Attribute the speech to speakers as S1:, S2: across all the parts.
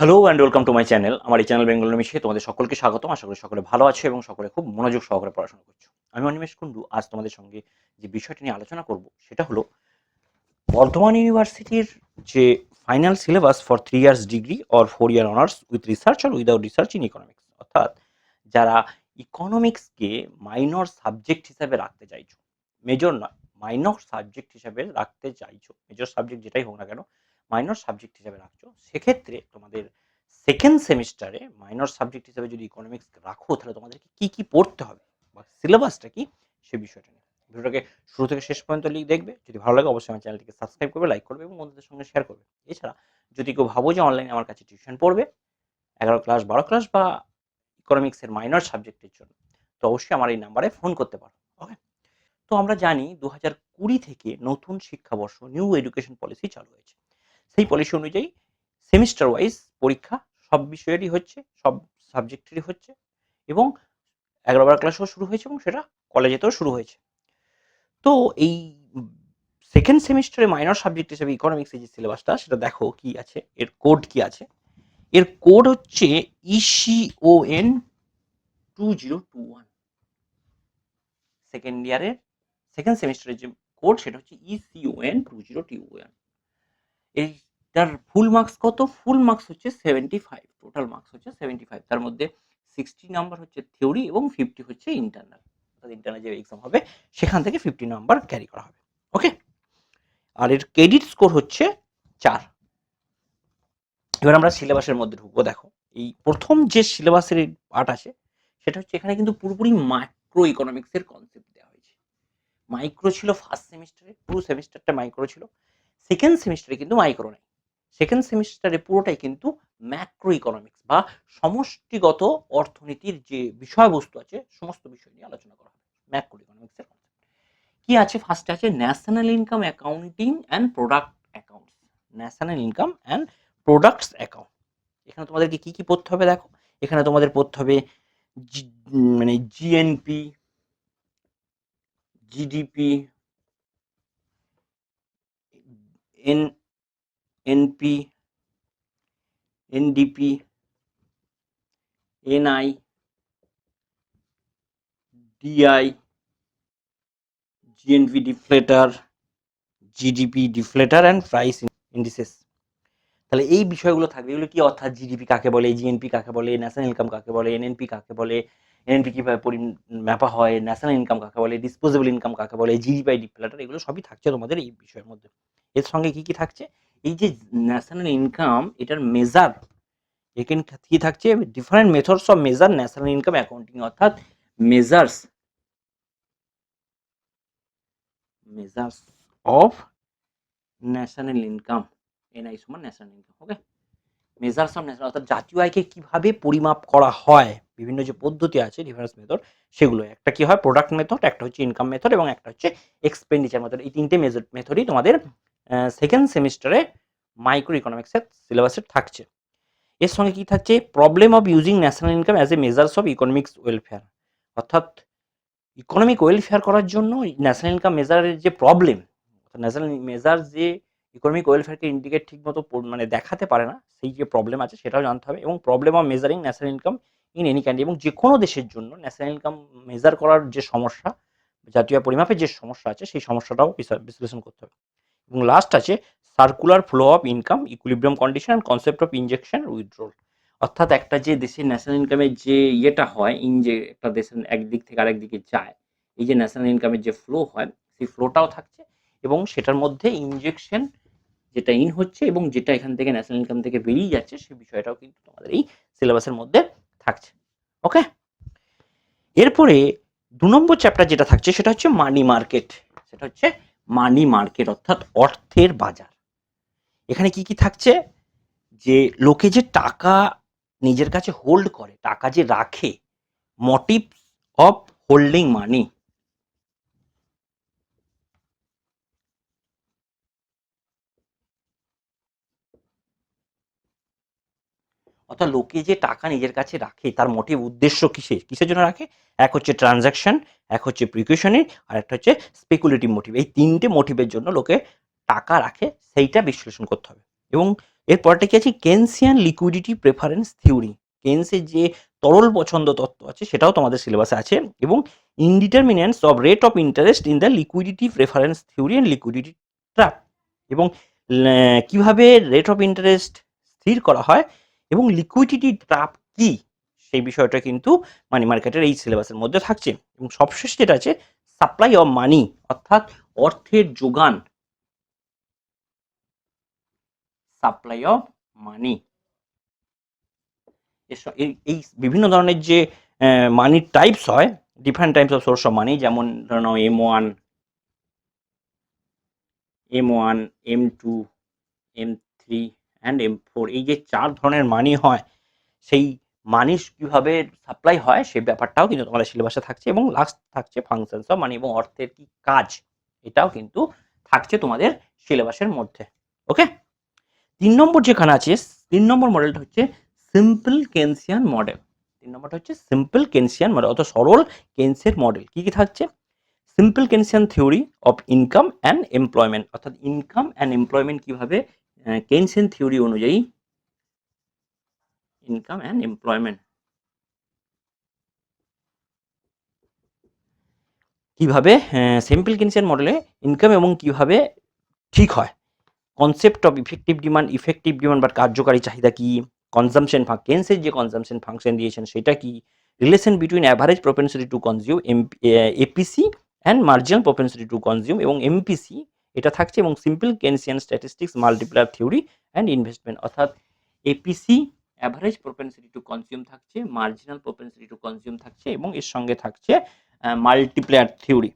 S1: Hello and welcome to my channel আমার এই channel Bengal মিশে তোমাদের সকলকে স্বাগতম। আশা করি সকলে ভালো আছো এবং সকলে খুব মনোযোগ সহকারে পড়াশোনা করছ। আমি অনিমেষ কুণ্ডু। আজ তোমাদের সঙ্গে যে বিষয়টি নিয়ে আলোচনা করব, সেটা হলো বর্ধমান ইউনিভার্সিটির যে final syllabus for three years degree or four year honours with research or without research in economics অর্থাৎ যারা ইকোনমিক্সকে মাইনর সাবজেক্ট হিসাবে রাখতে চাইছো মেজর নয় মাইনর সাবজেক্ট হিসাবে রাখতে চাইছো মেজর সাবজেক্ট যেটাই হোক না কেন মাইনর সাবজেক্ট হিসাবে রাখছো, সেক্ষেত্রে তোমাদের সেকেন্ড সেমিস্টারে মাইনর সাবজেক্ট হিসাবে যদি ইকোনমিক্স রাখো, তাহলে তোমাদেরকে কি কি পড়তে হবে বা সিলেবাসটা কি, সে বিষয়টা নিয়ে। ভিডিওটাকে শুরু থেকে শেষ পর্যন্ত লিখ দেখবে, যদি ভালো লাগে অবশ্যই আমার চ্যানেলটিকে সাবস্ক্রাইব করবে লাইক করবে এবং বন্ধুদের সঙ্গে শেয়ার করবে। এছাড়া যদি কেউ ভাবো যে অনলাইনে আমার কাছে টিউশন পড়বে, এগারো ক্লাস বারো ক্লাস বা ইকোনমিক্সের মাইনর সাবজেক্টের জন্য, তো অবশ্যই আমার এই নাম্বারে ফোন করতে পারো ওকে তো আমরা জানি দু হাজার কুড়ি থেকে নতুন শিক্ষাবর্ষ নিউ এডুকেশন পলিসি চালু হয়েছে। সেই পলিসি অনুযায়ী সেমিস্টার ওয়াইজ পরীক্ষা সব বিষয়েরই হচ্ছে, সব সাবজেক্টেরই হচ্ছে এবং এগারো বার ক্লাসও শুরু হয়েছে এবং সেটা কলেজেতেও শুরু হয়েছে। তো এই সেকেন্ড সেমিস্টারে মাইনর সাবজেক্ট হিসেবে ইকোনমিক্সের যে সিলেবাসটা সেটা দেখো কি আছে, এর কোড কি আছে? এর কোড হচ্ছে ECON two zero two one second ইয়ারের সেকেন্ড সেমিস্টারের যে কোড সেটা হচ্ছে ECON two zero two one এইটার ফুল মার্কস কত? ফুল মার্কস হচ্ছে সেভেন্টি ফাইভ টোটাল মার্কস হচ্ছে সেভেন্টি ফাইভ তার মধ্যে সিক্সটি নাম্বার হচ্ছে থিওরি এবং ফিফটি হচ্ছে ইন্টারনাল অর্থাৎ ইন্টারনাল যে এক্সাম হবে, সেখান থেকে ফিফটি নাম্বার ক্যারি করা হবে। ওকে আর এর ক্রেডিট স্কোর হচ্ছে চার। এবার আমরা সিলেবাসের মধ্যে ঢুকবো, দেখো। এই প্রথম যে সিলেবাসের পার্ট আছে, সেটা হচ্ছে এখানে কিন্তু পুরোপুরি মাইক্রো ইকোনমিক্সের কনসেপ্ট দেওয়া হয়েছে। মাইক্রো ছিল ফার্স্ট সেমিস্টারে পুরো সেমিস্টারটা মাইক্রো ছিল। সেকেন্ড সেমিস্টারে কিন্তু মাইক্রো নেই। সেকেন্ড সেমিস্টারে পুরোটাই কিন্তু ম্যাক্রো ইকোনমিক্স বা সমষ্টিগত অর্থনীতির যে বিষয়বস্তু আছে, সমস্ত বিষয় নিয়ে আলোচনা করা হবে ম্যাক্রো ইকোনমিক্সের কি আছে? ফার্স্টে আছে national income accounting and product accounts national income and products account এখানে তোমাদেরকে কি কি পড়তে হবে দেখো? এখানে তোমাদের পড়তে হবে মানে GNP GDP N NP NDP NI DI GNP deflator GDP deflator and price indices তাহলে এই বিষয়গুলো থাকবে। এগুলো কি অর্থাৎ জিডিপি কাকে বলে জিএনপি কাকে বলে ন্যাশনাল ইনকাম কাকে বলে এনএনপি কাকে বলে এনএনপি কীভাবে পরি ম্যাপা হয় ন্যাশনাল ইনকাম কাকে বলে ডিসপোজেবল ইনকাম কাকে বলে জিডিপি ডিফ্লেটার এগুলো সবই থাকছে তোমাদের এই বিষয়ের মধ্যে। এর সঙ্গে কি কি থাকছে? এই যে ন্যাশনাল ইনকাম এটার মেজার এখানে কি থাকছে? Different methods of measure national income accounting অর্থাৎ measures measures of national income NI সমান national income okay measures of national অর্থাৎ জাতীয় আয়কে কীভাবে পরিমাপ করা হয়? বিভিন্ন যে পদ্ধতি আছে ডিফারেন্স মেথড সেগুলো। একটা কি হয়? প্রোডাক্ট মেথড একটা হচ্ছে ইনকাম মেথড এবং একটা হচ্ছে এক্সপেন্ডিচার মেথড এই তিনটে মেথড মেথডই তোমাদের সেকেন্ড সেমিস্টারে মাইক্রো ইকোনমিক্সের সিলেবাসে থাকছে। এর সঙ্গে কি থাকছে? Problem of using national income as a measures of economics welfare অর্থাৎ ইকোনমিক ওয়েলফেয়ার করার জন্য ন্যাশনাল ইনকাম মেজারের যে প্রবলেম ন্যাশনাল মেজার যে ইকোনমিক ওয়েলফেয়ারকে ইন্ডিকেট ঠিক মতো মানে দেখাতে পারে না, সেই যে প্রবলেম আছে সেটাও জানতে হবে। এবং problem of measuring national income in any country এবং যে কোনো দেশের জন্য ন্যাশনাল ইনকাম মেজার করার যে সমস্যা, জাতীয় পরিমাপের যে সমস্যা আছে, সেই সমস্যাটাও বিশ্লেষণ করতে হবে। এবং লাস্ট আছে circular flow of income equilibrium condition and concept of injection withdrawal অর্থাৎ একটা যে দেশের ন্যাশনাল ইনকামের যে ইয়েটা হয় ইন যে একটা দেশের একদিক থেকে আরেক দিকে যায়, এই যে ন্যাশনাল ইনকামের যে ফ্লো হয়, সেই ফ্লোটাও থাকছে এবং সেটার মধ্যে ইনজেকশন যেটা ইন হচ্ছে এবং যেটা এখান থেকে ন্যাশনাল ইনকাম থেকে বেরিয়ে যাচ্ছে সেই বিষয়টাও কিন্তু তোমাদের এই সিলেবাসের মধ্যে থাকছে ওকে এরপরে দু নম্বর চ্যাপ্টার যেটা থাকছে, সেটা হচ্ছে মানি মার্কেট সেটা হচ্ছে মানি মার্কেট অর্থাৎ অর্থের বাজার। এখানে কি কি থাকছে? যে লোকে যে টাকা নিজের কাছে হোল্ড করে, টাকা যে রাখে মোটিভ অফ হোল্ডিং মানি অর্থাৎ লোকে যে টাকা নিজের কাছে রাখে, তার মোটিভ উদ্দেশ্য কিসের? কিসের জন্য রাখে? এক হচ্ছে ট্রানজাকশন এক হচ্ছে প্রিকশনের আর একটা হচ্ছে স্পেকুলেটিভ মোটিভ এই তিনটে মোটিভের জন্য লোকে টাকা রাখে, সেইটা বিশ্লেষণ করতে হবে। এবং এরপরটা কি আছে? কেনসিয়ান লিকুইডিটি প্রেফারেন্স থিওরি কেন্সের যে তরল পছন্দ তত্ত্ব আছে, সেটাও তোমাদের সিলেবাসে আছে। এবং indeterminants of rate of interest in the liquidity preference theory and liquidity trap এবং কীভাবে রেট অফ ইন্টারেস্ট স্থির করা হয়? এবং লিকুইডিটি ট্র্যাপ কি? সেই বিষয়টা কিন্তু মানি মার্কেটের এই সিলেবাসের মধ্যে থাকছে। এবং সবশেষ যেটা আছে সাপ্লাই অফ মানি অর্থাৎ অর্থের যোগান। সাপ্লাই অফ মানি এই বিভিন্ন ধরনের যে মানির টাইপস হয় different types of source of money যেমন ধরে নাও M one M one M two M three and M four এই যে চার ধরনের মানি হয়, সেই মানি কীভাবে সাপ্লাই হয়, সেই ব্যাপারটাও কিন্তু তোমাদের সিলেবাসে থাকছে এবং লাস্ট থাকছে ফাংশনস অফ মানি এবং অর্থের কি কাজ, এটাও কিন্তু থাকছে তোমাদের সিলেবাসের মধ্যে ওকে তিন নম্বর যেখানে আছে, তিন নম্বর মডেলটা হচ্ছে সিম্পল কেনসিয়ান মডেল তিন নম্বরটা হচ্ছে সিম্পল কেনসিয়ান মডেল অর্থাৎ সরল কেন্সের মডেল কি কি থাকছে? Simple Keynesian theory of income and employment অর্থাৎ ইনকাম অ্যান্ড এমপ্লয়মেন্ট কীভাবে কেনসিয়ান থিওরি অনুযায়ী ইনকাম অ্যান্ড এমপ্লয়মেন্ট কীভাবে সিম্পল কেনসিয়ান মডেলে ইনকাম এবং কীভাবে ঠিক হয়? Concept of effective demand effective demand বা কার্যকারী চাহিদা কি? কনজামশন কেন্সের যে কনজামশন ফাংশন দিয়েছেন সেটা কি? Relation between average propensity to consume APC and marginal propensity to consume এবং এমপিসি এটা থাকছে এবং simple Keynesian statistics multiplier theory and investment অর্থাৎ APC average propensity to consume থাকছে মার্জিনাল প্রপেন্সিটি টু কনজিউম থাকছে এবং এর সঙ্গে থাকছে মাল্টিপ্লেয়ার থিওরি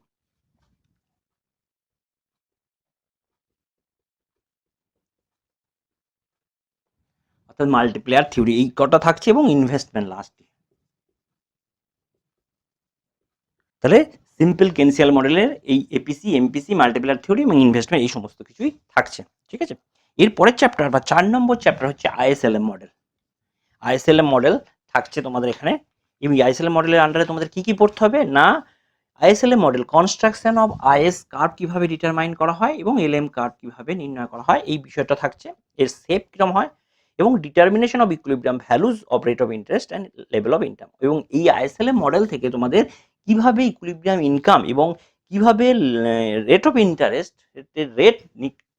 S1: অর্থাৎ মাল্টিপ্লেয়ার থিওরি এই কটা থাকছে এবং ইনভেস্টমেন্ট লাস্টে তাহলে সিম্পল কেনসিয়াল মডেলের এই এপিসি এমপিসি মাল্টিপ্লেয়ার থিওরি এবং ইনভেস্টমেন্ট এই সমস্ত কিছুই থাকছে, ঠিক আছে? এর পরের চ্যাপ্টার বা চার নম্বর চ্যাপ্টার হচ্ছে আইএসএলএম মডেল আইএসএলএম মডেল থাকছে তোমাদের এখানে। এবং আইএসএলএম মডেলের আন্ডারে তোমাদের কি কি পড়তে হবে? না IS LM model construction of IS curve কীভাবে ডিটারমাইন করা হয় এবং এলএম কার্ভ কীভাবে নির্ণয় করা হয়, এই বিষয়টা থাকছে। এর সেপ কীরকম হয় এবং determination of equilibrium values of rate of interest and level of income এবং এই আইএসএলএম মডেল থেকে তোমাদের কীভাবে ইকুইলিব্রিয়াম ইনকাম এবং কীভাবে রেট অফ ইন্টারেস্ট রেট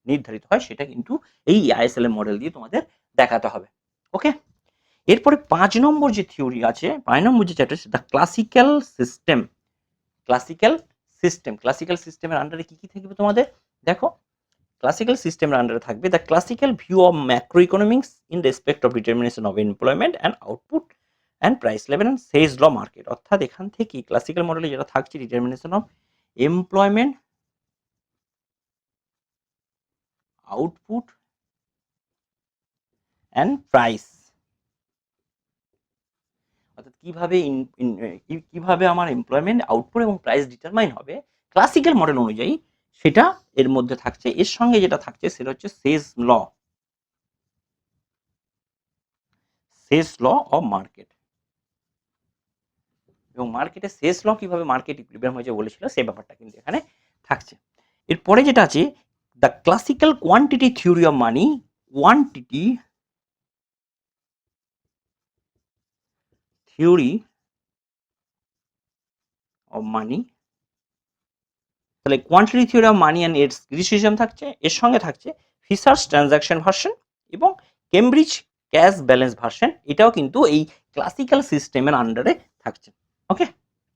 S1: নির্ধারিত হয় সেটা কিন্তু এই আইএসএলএম মডেল দিয়ে তোমাদের দেখাতে হবে। ওকে এরপরে পাঁচ নম্বর যে থিওরি আছে, পাঁচ নম্বর যে chapter the classical system classical system classical সিস্টেমের আন্ডারে কি কি থাকবে তোমাদের? দেখো ক্লাসিক্যাল সিস্টেমের আন্ডারে থাকবে the classical view of macro economics in respect of determination of employment and output and price level and Say's law market অর্থাৎ এখান থেকে ক্লাসিক্যাল মডেলে যেটা থাকছে determination of employment output and price অর্থাৎ কীভাবে কীভাবে আমার এমপ্লয়মেন্ট আউটপুট এবং প্রাইস ডিটারমাইন হবে? ক্লাসিক্যাল মডেল অনুযায়ী সেটা এর মধ্যে থাকছে। এর সঙ্গে যেটা থাকছে সেটা হচ্ছে সেজ ল সেজ ল অফ মার্কেট এবং মার্কেটে শেষ ল কীভাবে মার্কেট ইকুইলিব্রিয়াম হয়েছে বলেছিল সেই ব্যাপারটা কিন্তু এখানে থাকছে। এরপরে যেটা আছে the classical quantity theory of money quantity theory of money তাহলে quantity theory of money and এর ক্রিটিসিজম থাকছে, এর সঙ্গে থাকছে ফিসার্স ট্রানজাকশন ভার্সন এবং কেমব্রিজ ক্যাশ ব্যালেন্স ভার্সন এটাও কিন্তু এই ক্লাসিক্যাল সিস্টেমের আন্ডারে থাকছে। ওকে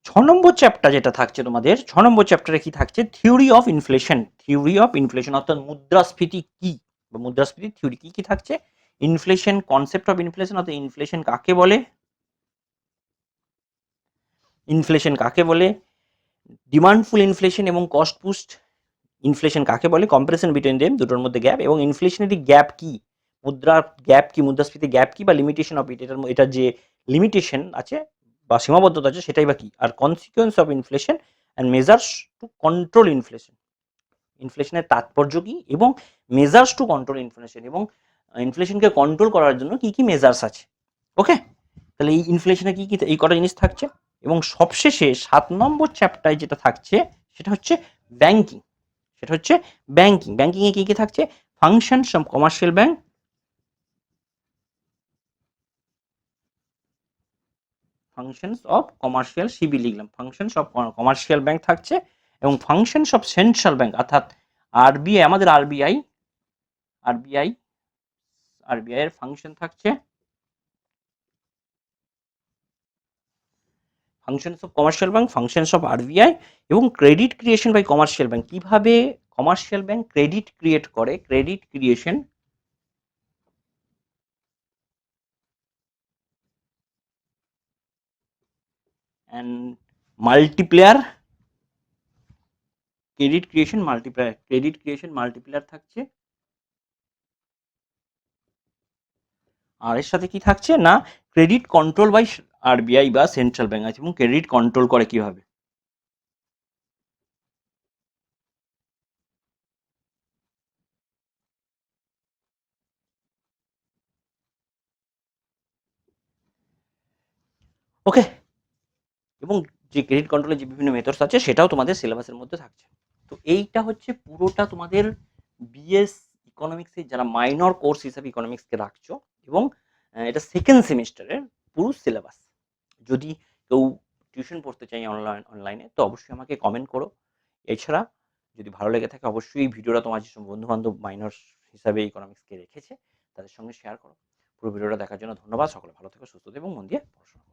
S1: ছ নম্বর চ্যাপ্টার যেটা থাকছে তোমাদের, ছ নম্বর চ্যাপ্টারে কি থাকছে? Theory of inflation theory of inflation অর্থাৎ মুদ্রাস্ফীতি কি? বা মুদ্রাস্ফীতি থিওরি কি কি থাকছে? ইনফ্লেশন কনসেপ্ট অফ ইনফ্লেশন অর্থাৎ ইনফ্লেশন কাকে বলে? ইনফ্লেশন কাকে বলে? ডিমান্ডফুল ইনফ্লেশন এবং কস্ট পুস্ট ইনফ্লেশন কাকে বলে? কম্পারিজন বিটুইন দেম দুটোর মধ্যে গ্যাপ এবং ইনফ্লেশনারি গ্যাপ কি? মুদ্রার গ্যাপ কি? মুদ্রাস্ফীতি গ্যাপ কি? বা লিমিটেশন অফ ইট এটার এটার যে লিমিটেশন আছে বা সীমাবদ্ধতা আছে সেটাই বা কি? আর consequence of inflation and measures to control inflation ইনফ্লেশনের তাৎপর্য কি এবং মেজার্স টু কন্ট্রোল ইনফ্লেশন এবং ইনফ্লেশনকে কন্ট্রোল করার জন্য কি কি মেজার্স আছে? ওকে তাহলে এই ইনফ্লেশনে কি কি, এই কটা জিনিস থাকছে এবং সবশেষে সাত নম্বর চ্যাপ্টারে যেটা থাকছে সেটা হচ্ছে ব্যাংকিং সেটা হচ্ছে ব্যাংকিং ব্যাংকিংয়ে কী কী থাকছে? Function commercial bank functions of commercial CB লিখলাম। ফাংশনস অফ কমার্শিয়াল ব্যাংক থাকছে এবং ফাংশনস অফ সেন্ট্রাল ব্যাংক অর্থাৎ আরবিআই আমাদের আরবিআই আরবিআই আরবিআই এর ফাংশন থাকছে। Functions of commercial bank functions of RBI এবং credit creation by commercial bank কীভাবে commercial bank credit create করে? Credit creation and multiplier credit creation multiplier credit creation multiplier থাকছে। আর এর সাথে কি থাকছে? না ক্রেডিট কন্ট্রোল বাই আরবিআই বা সেন্ট্রাল ব্যাংক আছে এবং ক্রেডিট কন্ট্রোল করে কীভাবে? ওকে এবং যে ক্রেডিট কন্ট্রোলের যে বিভিন্ন মেথডস আছে, সেটাও তোমাদের সিলেবাসের মধ্যে থাকছে। তো এইটা হচ্ছে পুরোটা তোমাদের বিএস ইকোনমিক্সের যারা মাইনর কোর্স হিসাবে ইকোনমিক্সকে রাখছো এবং এটা সেকেন্ড সেমিস্টারের পুরো সিলেবাস যদি কেউ টিউশন পড়তে চাই অনলাইন অনলাইনে তো অবশ্যই আমাকে কমেন্ট করো। এছাড়া যদি ভালো লেগে থাকে, অবশ্যই এই ভিডিওটা তোমার যেসব বন্ধু বান্ধব মাইনর হিসাবে ইকোনমিক্সকে রেখেছে, তাদের সঙ্গে শেয়ার করো। পুরো ভিডিওটা দেখার জন্য ধন্যবাদ। সকলে ভালো থেকো, সুস্থ এবং মন দিয়ে পড়াশোনা